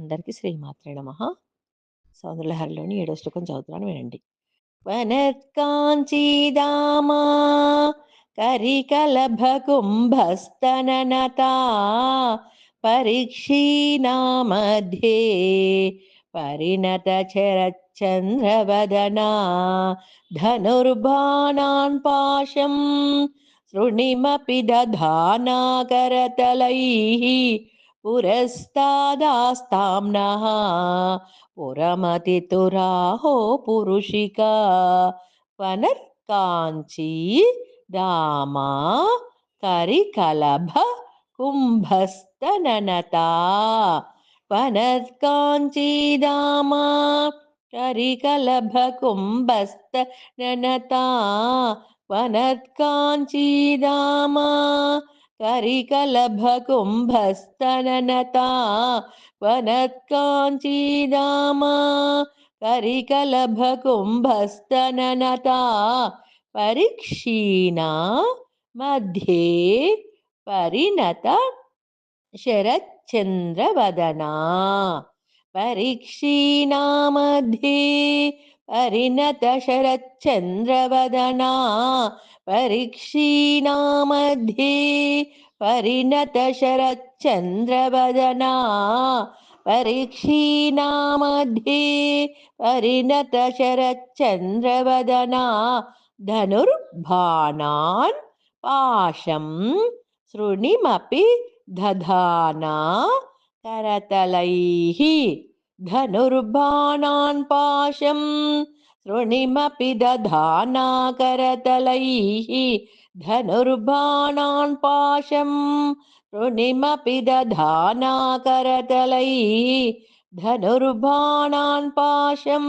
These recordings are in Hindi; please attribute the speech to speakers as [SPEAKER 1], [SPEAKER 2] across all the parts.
[SPEAKER 1] అందరికీ శ్రీమాత్రే నమ. సౌందర్యహరిలోని ఏడో శ్లోకం చదువుతున్నాను వినండి. వనత్కాంచీదామా కరికలభకుంభస్తననత పరీక్షీనామధ్యే పరిణత చరచంద్రవదనా ధనుర్బాణాన్ పాశం శృణిమపి దానాకరతలై पुरस्तादास्ताम्नः पुरमतितुराहो पुरुषिका वनत्काञ्ची दामा करिकलभ कुम्भस्तननता वनत्काञ्चीदामा करिकलभकुम्भस्तननता वनत्काञ्चीदामा करिकलभकुम्भस्तननता वनत्काञ्चीदामा करिकलभकुम्भस्तननता परीक्षीणा मध्ये परिणत शरच्चन्द्रवदना परीक्षीणा मध्ये परिणत शरच्चन्द्रवदना परीक्षीणा मध्ये परिणत शरच्चन्द्रवदना परीक्षीणा मध्ये परिणत शरच्चन्द्रवदना धनुर्बाणान् पाशं शृणिमपि दधाना करतलैः धनुर्बाणान् पाशं शृणिमपि दधाना करतलैः धनुर्बाणान् पाशं शृणिमपि दधाना करतलैः धनुर्बाणान् पाशं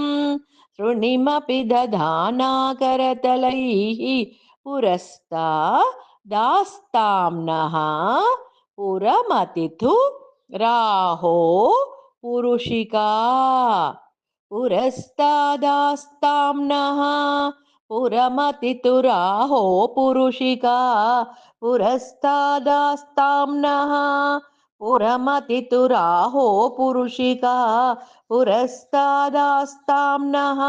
[SPEAKER 1] शृणिमपि दधाना करतलैः पुरस्ता दास्ताम्नः, पुरमतिथु राहो। पुरुषिका। पुरस्तादास्ताम्नः। पुरमतितुराहो पुरुषिका। पुरस्तादास्ताम्नः। पुरमतितुराहो पुरुषिका। पुरस्तादास्ताम्नः।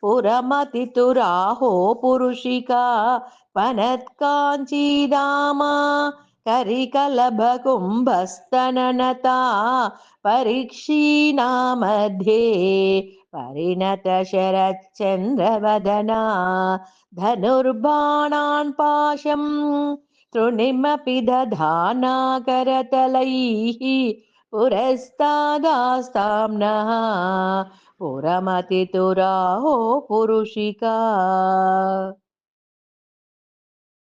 [SPEAKER 1] पुरमतितुराहो पुरुषिका। वनत्काञ्चीदामा करिकलभकुम्भस्तननता परीक्षीणा मध्ये परिणतशरच्चन्द्रवदना धनुर्बाणान् पाशं तृणिमपि दधाना करतलैः पुरस्तादास्ताम्नः पुरमतितुराहो पुरुषिका।